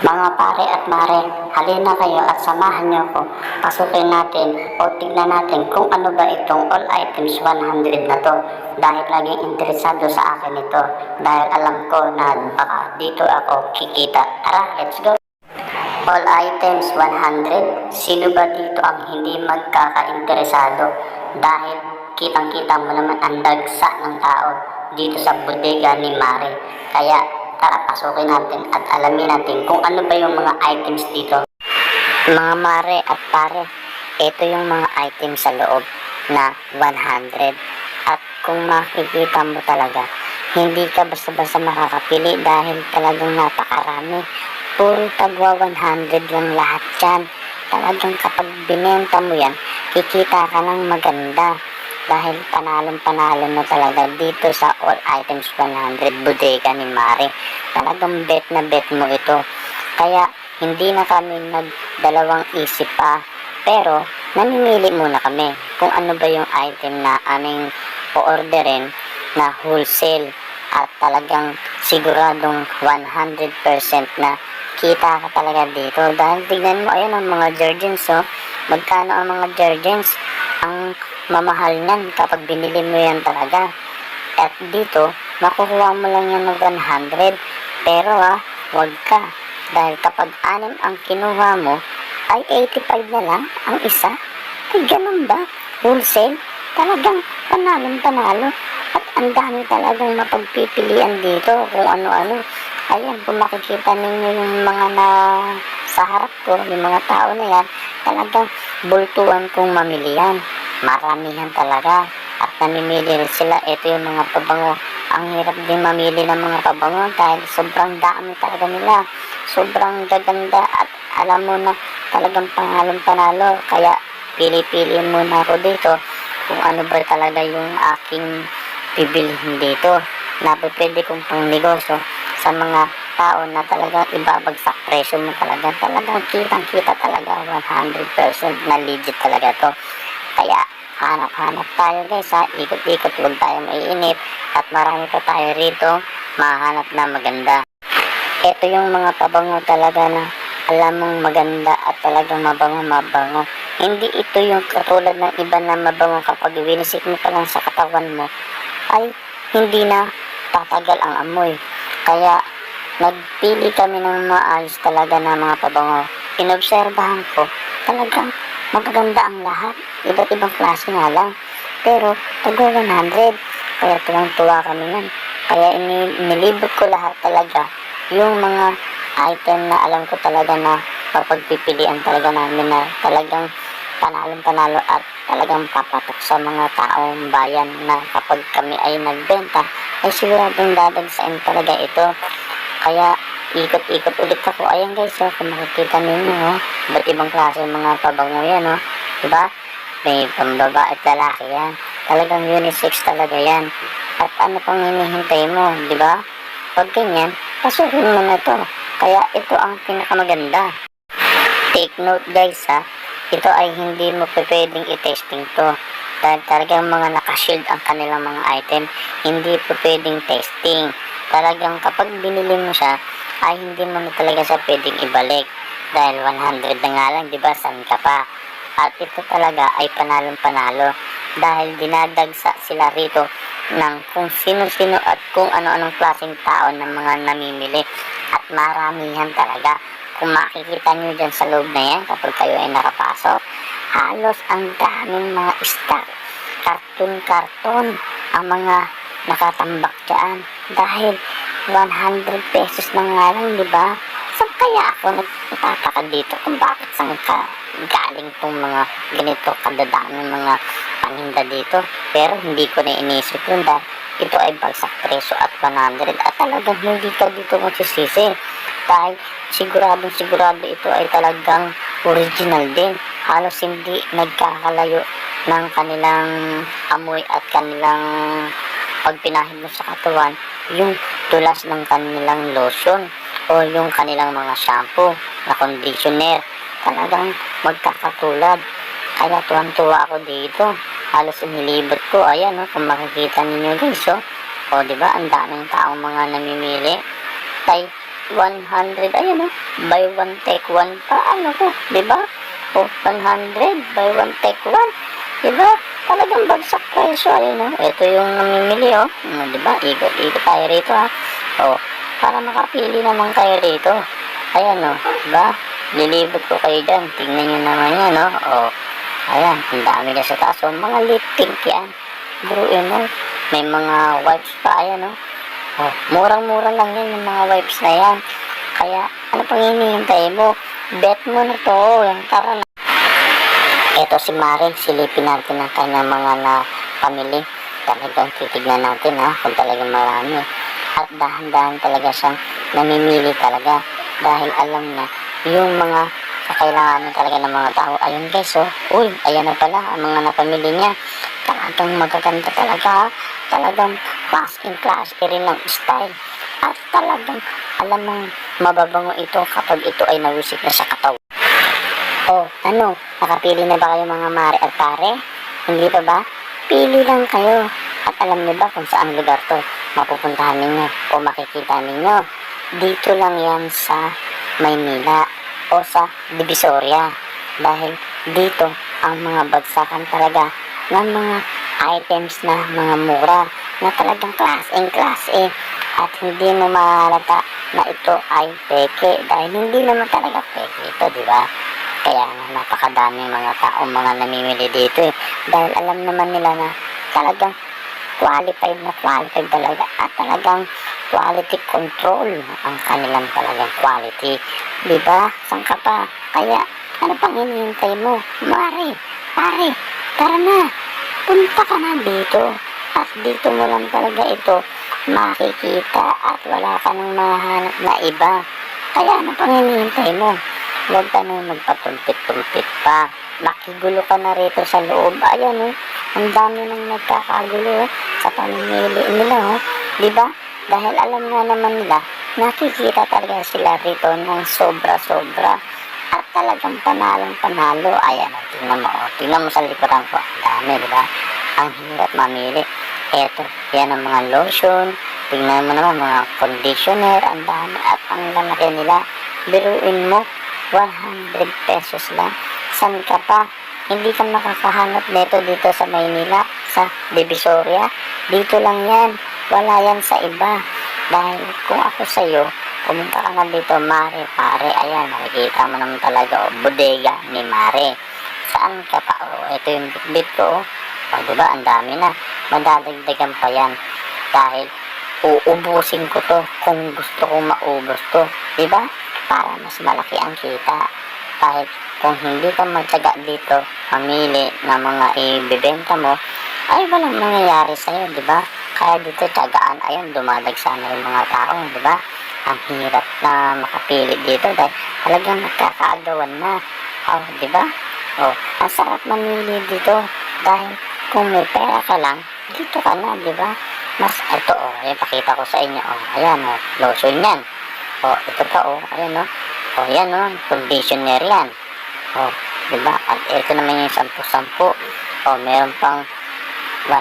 Mga pare at mare, halina kayo at samahan niyo ako. Pasukin natin o tignan natin kung ano ba itong all items 100 na to. Dahil laging interesado sa akin ito. Dahil alam ko na baka dito ako kikita. Tara, let's go! All items 100, sino ba dito ang hindi magkakainteresado? Dahil kitang-kita mo naman ang dagsa ng tao dito sa bodega ni Mare. Kaya tara pasukin natin at alamin natin kung ano ba yung mga items dito. Mga Mare at Pare, ito yung mga items sa loob na 100. At kung makikita mo talaga, hindi ka basta-basta makakapili dahil talagang napakarami. Puro tagwa 100 lang lahat yan. Talagang kapag binenta mo yan, kikita ka ng maganda. Dahil panalong-panalo na talaga dito sa all items 100 bodega ni Mare. Talagang bet na bet mo ito. Kaya hindi na kami nagdalawang isip pa. Pero namimili muna kami kung ano ba yung item na aming o-orderin na wholesale at talagang siguradong 100% na kita ka talaga dito. Dahil tignan mo, ayan ang mga Jergens, oh. Magkano ang mga Jergens? Ang mamahal niyan kapag binili mo yan talaga. At dito, makukuha mo lang yan ng 100. Pero ah, wag ka. Dahil kapag anim ang kinuha mo, ay 85 na lang ang isa. Ay ganun ba? Wholesale? Talagang panalong panalo. At ang dami talagang mapagpipilian dito kung ano-ano. Ayan, kung makikita ninyo yung mga na sa harap ko, yung mga tao na yan, talagang bultuan kong mamili yan. Maramihan talaga. At namimili rin sila. Ito yung mga pabango. Ang hirap din mamili ng mga pabango dahil sobrang dami talaga nila. Sobrang gaganda at alam mo na talagang pangalong panalo. Kaya pili-pili muna ako dito kung ano ba talaga yung aking bibilihin dito na pwede kong pang negosyo sa mga tao na talagang ibabagsak presyo mo talaga. Talagang kitang kita talaga 100% na legit talaga to. Kaya hanap-hanap tayo guys ha. Ikot-ikot huwag tayo maiinip at marami pa tayo rito. Mahanap na maganda. Ito yung mga pabango talaga na alam mong maganda at talagang mabango mabango. Hindi ito yung katulad ng iba na mabango kapag winisik mo pa lang sa katawan mo ay hindi na tatagal ang amoy. Kaya nagpili kami ng maayos talaga na mga pabango. Inobserbahan ko, talagang magaganda ang lahat. Iba't ibang klase nga lang. Pero tago 100. Kaya tuwang-tuwa kami yan. Kaya ini inilibot ko lahat talaga yung mga item na alam ko talaga na mapagpipilian talaga namin na talagang panalong panalo at talagang papatok sa mga taong bayan na kapag kami ay nagbenta ay siguradong dadagsain talaga ito kaya ikot-ikot ulit ako. Ayan guys oh, kung makikita ninyo oh, iba't ibang klase ng mga pabango yan oh. diba? May pambaba at lalaki yan. Talagang unisex talaga yan. At ano pang hinihintay mo diba? Pag ganyan. Pasukin mo na to. Kaya ito ang pinakamaganda. Take note guys ha. Ito ay hindi mo pwedeng i-testing to. Dahil talagang mga nakashield ang kanilang mga item, hindi pwedeng testing. Talagang kapag binili mo siya, ay hindi mo na talaga siya pwedeng ibalik. Dahil 100 na nga lang, di ba, san ka pa? At ito talaga ay panalong panalo. Dahil dinadagsa sila rito ng kung sino-sino at kung ano-anong klaseng tao ng mga namimili. At maramihan talaga kung makikita nyo dyan sa loob na yan kapag kayo ay nakapasok, halos ang daming mga stock, karton-karton ang mga nakatambak dyan dahil 100 pesos na nga lang, di ba? Saan kaya ako nagtataka dito kung bakit saan ka galing tong mga ganito kadadaming mga paninda dito pero hindi ko na inisip yun dahil ito ay bagsak presyo at 100 at talagang hindi ka dito magsisisi dahil siguradong sigurado ito ay talagang original din. Halos hindi nagkakalayo ng kanilang amoy at kanilang pagpinahid mo sa katawan yung tulas ng kanilang lotion o yung kanilang mga shampoo na conditioner. Talagang magkakatulad. Kaya tuwan-tuwa ako dito. Halos inilibot ko. Ayan, no, kung makikita ninyo guys, oh. O, di ba, ang daming taong mga namimili. Ay, 100, ayun oh, buy one take one pa, ano ko, di ba? O, 100, buy one take one, di? Talagang bagsak ayun oh, ito yung namimili oh, Hmm, di ba? Ikot-ikot tayo rito ha, o, para makapili naman kayo rito, ayan oh, di ba? Lilibot ko kayo dyan, tingnan nyo naman yan oh, o, ayan, ang dami na sa taas, oh, mga lip pink yan, Bruin mo, may mga wipes pa, ayan oh, Oh, murang-mura lang yan yung mga wipes na yan. Kaya, ano pang hinihintay mo? Bet mo na to. Tara na. Ito si Mare, silipin natin ang kanyang mga na pamili. Talagang titignan natin ha, kung talagang marami. At dahan-dahan talaga siyang namimili talaga. Dahil alam niya, yung mga kakailanganin talaga ng mga tao. Ayun guys, oh. Uy, ayan na pala, ang mga napamili niya. Talagang magaganda talaga. Talagang class in class rin ng style. At talagang alam mong mababango ito kapag ito ay nawisik na sa katawan. Oh, ano? Nakapili na ba kayo mga mare at pare? Hindi pa ba? Pili lang kayo. At alam niyo ba kung saan lugar to mapupuntahan ninyo o makikita ninyo? Dito lang yan sa Maynila o sa Divisoria. Dahil dito ang mga bagsakan talaga ng mga items na mga mura na talagang class in class eh at hindi mo mahalata na ito ay peke dahil hindi naman talaga peke ito di ba kaya nga napakadami mga tao mga namimili dito eh. Dahil alam naman nila na talagang qualified na qualified talaga at talagang quality control ang kanilang talagang quality. Di ba saan ka pa? Kaya ano pang hinihintay mo? Mare pare tara na. Punta ka na dito. At dito mo lang talaga ito makikita at wala ka nang mahanap na iba. Kaya ano pang hinihintay mo huwag ka na magpatumpit-tumpit pa. Makigulo ka na rito sa loob. Ayan oh. Ang dami nang nagkakagulo oh, sa pamimili nila oh. Di ba dahil alam nga naman nila nakikita talaga sila rito ng sobra-sobra. At talagang panalong panalo ayan oh, tingnan mo oh. Tingnan mo sa likuran ko ang dami di ba ang hirap mamili. Eto yan ang mga lotion. Tingnan mo naman mga conditioner. Ang dami at ang lalaki nila. Biruin mo 100 pesos lang san ka pa hindi ka makakahanap nito dito sa Maynila sa Divisoria dito lang yan wala yan sa iba dahil kung ako sa'yo pumunta ka na dito Mare pare ayan makikita mo naman talaga oh, bodega ni Mare saan ka pa oh ito yung bitbit ko oh o, diba? Ang dami na. Madadagdagan pa yan. Dahil uubusin ko to kung gusto kong maubos to. Diba? Para mas malaki ang kita. Kahit kung hindi ka magtsaga dito, mamili ng mga ibibenta mo, ay walang mangyayari sa'yo, di ba? Kaya dito tsagaan, ayun, dumadagsa na yung mga tao, di ba? Ang hirap na makapili dito dahil talagang nagkakaagawan na. Oh, di ba? Oh, ang sarap mamili dito dahil kung may pera ka lang, dito ka na, di ba? Mas, ito, oh, ayan, pakita ko sa inyo, oh, ayan, oh, lotion yan. Oh, ito pa, oh, ayan, oh, oh, yan, oh, conditioner yan. Oh, di ba? At ito naman yung sampu-sampu. Oh, meron pang 100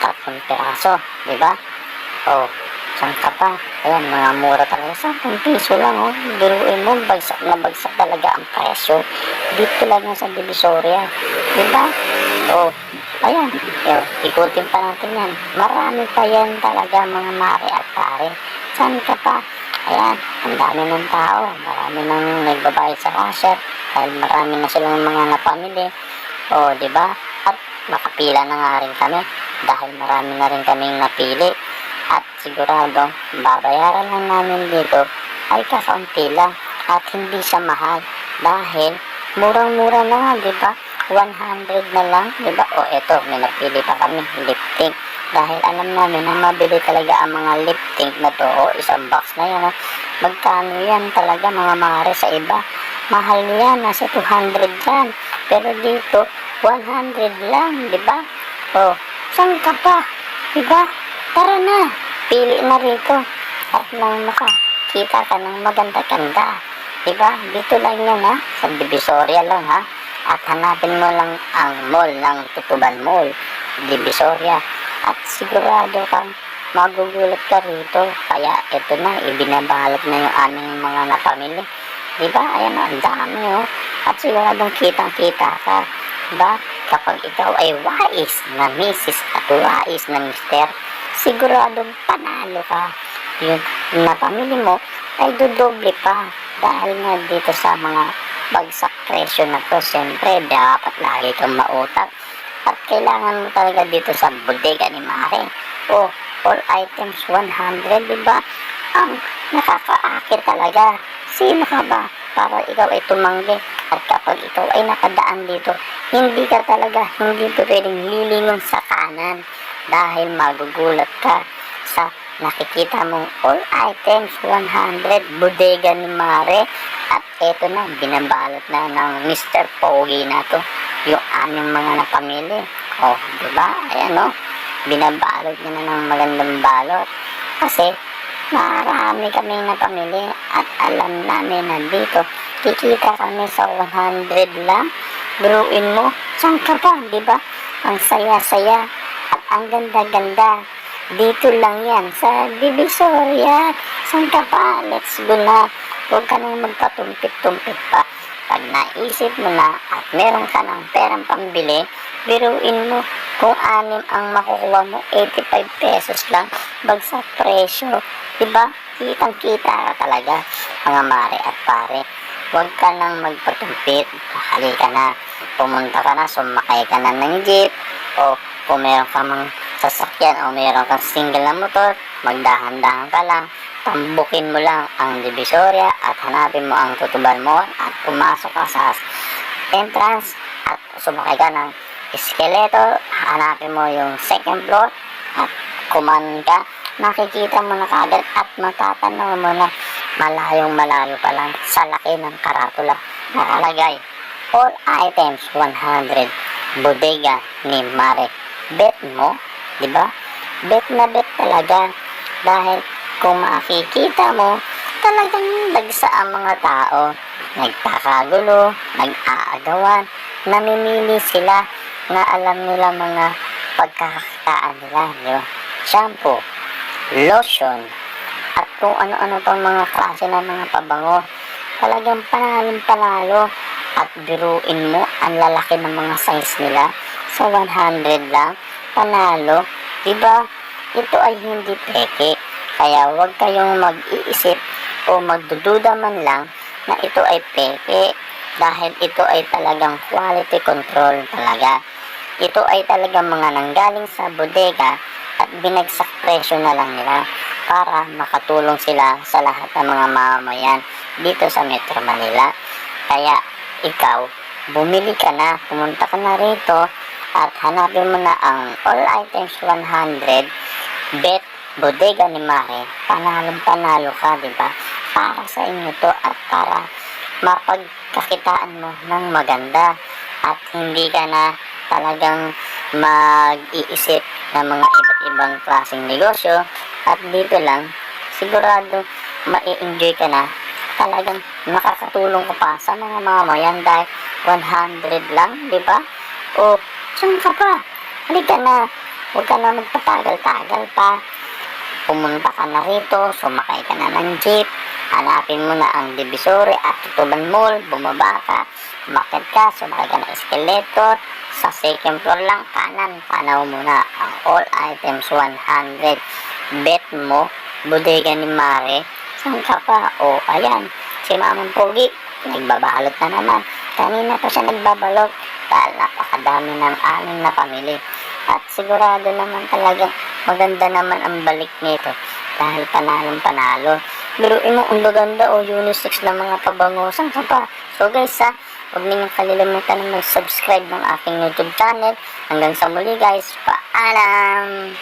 tatlong piraso, di ba? Oh, saan ka pa? Ayan, mga mura talaga. 10 piso lang, oh. Biruin mo, bagsak na bagsak talaga ang presyo. Dito lang yan sa Divisoria. Di ba? Oh, ayan. Yo, ikutin pa natin yan. Marami pa yan talaga mga mare at pare. Saan ka pa? Ayan, ang dami ng tao. Marami nang nagbabayad sa cashier. Dahil marami na silang mga napamili. Oh, di ba? At makapila na nga rin kami. Dahil marami na rin kaming napili. At sigurado, babayaran lang namin dito ay kakaunti lang at hindi siya mahal. Dahil murang-mura na nga, di ba? 100 na lang, di ba? O eto, may napili pa kami, lip tint. Dahil alam namin na mabili talaga ang mga lip tint na to. O isang box na yan. O. Magkano yan talaga mga mare sa iba? Mahal yan, nasa 200 yan. Pero dito, 100 lang, di ba? O, saan ka pa? Di? Tara na, pili na rito. At nang makakita ka ng maganda-ganda. Diba? Dito lang yan ha. Sa Divisoria lang ha. At hanapin mo lang ang mall ng Tutuban Mall. Divisoria. At sigurado kang magugulat ka rito. Kaya ito na, ibinabalot na yung aming mga napamili. Di ba? Ayan ang dami o. At siguradong kitang-kita ka. Diba? Kapag ikaw ay wais na misis at wais na mister, siguradong panalo ka. Yung napamili mo ay dudoble pa. Dahil nga dito sa mga bagsak presyo na to, siyempre dapat lagi kang mautak. At kailangan mo talaga dito sa bodega ni Mare. O, all items 100, di ba? Ang nakakaakit talaga. Sino ka ba para ikaw ay tumanggi? At kapag ikaw ay nakadaan dito, hindi ka talaga, hindi pwedeng lilingon sa kanan. Dahil magugulat ka sa nakikita mong all items 100 bodega ni Mare at eto na binabalot na ng Mr. Pogi na to yung aming mga napamili oh di ba ayan oh binabalot niya na ng magandang balot kasi marami kami napamili at alam namin na dito kikita kami sa 100 lang biruin mo saan ka pa di ba ang saya-saya at ang ganda-ganda dito lang yan, sa Divisoria. Saan ka pa? Let's go na. Huwag ka nang magpatumpit-tumpit pa. Pag naisip mo na at meron ka ng perang pambili, biruin mo kung anim ang makukuha mo, 85 pesos lang, bagsak presyo. Diba? Kitang-kita ka talaga, mga mare at pare. Huwag ka nang magpatumpit. Halika na. Pumunta ka na, sumakay ka na ng jeep. O kung meron ka mang sasakyan o meron kang single na motor, magdahan-dahan ka lang. Tambukin mo lang ang divisoria at hanapin mo ang tutuban mo at pumasok ka sa entrance at sumakay ka ng escalator, hanapin mo yung second floor at kumanan ka, makikita mo na kagad at matatanaw mo na malayong malayo pa lang sa laki ng karatula. Nakalagay all items 100 bodega ni Mare. Bet mo di ba? Bet na bet talaga dahil kung makikita mo talagang dagsa ang mga tao nagkakagulo nag-aagawan namimili sila na alam nila mga pagkakakitaan nila di shampoo lotion at kung ano-ano pang mga klase ng mga pabango. Talagang panalong panalo at biruin mo ang lalaki ng mga size nila sa 100 lang. Panalo. Diba? Ito ay hindi peke. Kaya huwag kayong mag-iisip o magdududa man lang na ito ay peke dahil ito ay talagang quality control talaga. Ito ay talagang mga nanggaling sa bodega at binagsak presyo na lang nila para makatulong sila sa lahat ng mga mamamayan dito sa Metro Manila. Kaya ikaw, bumili ka na, pumunta ka na rito at hanapin mo na ang all items 100 bet bodega ni Mare. Panalong panalo ka, di ba? Para sa inyo to at para mapagkakitaan mo ng maganda at hindi ka na talagang mag-iisip ng mga iba't ibang klaseng negosyo at dito lang sigurado mai-enjoy ka na talagang makakatulong ka pa sa mga mamayan dahil 100 lang, di ba? O, saan ka pa? Halika na. Huwag ka na magpatagal-tagal pa. Pumunta ka na rito, sumakay ka na ng jeep, hanapin mo na ang Divisory at Tutuban Mall, bumaba ka, umakit ka, sumakay ka ng escalator, sa second floor lang, kanan, panaw mo na ang all items 100. Bet mo, bodega ni Mare, saan ka pa? O, ayan, si Mamang Pogi, nagbabalot na naman. Kanina pa siya nagbabalot dahil napakadami ng aning na pamili. At sigurado naman talaga maganda naman ang balik nito dahil panalong panalo. Biruin mo ang gaganda o unisex na mga pabango. Saan ka pa? So guys ha, huwag ninyong kalilimutan na mag-subscribe ng aking YouTube channel. Hanggang sa muli guys, paalam!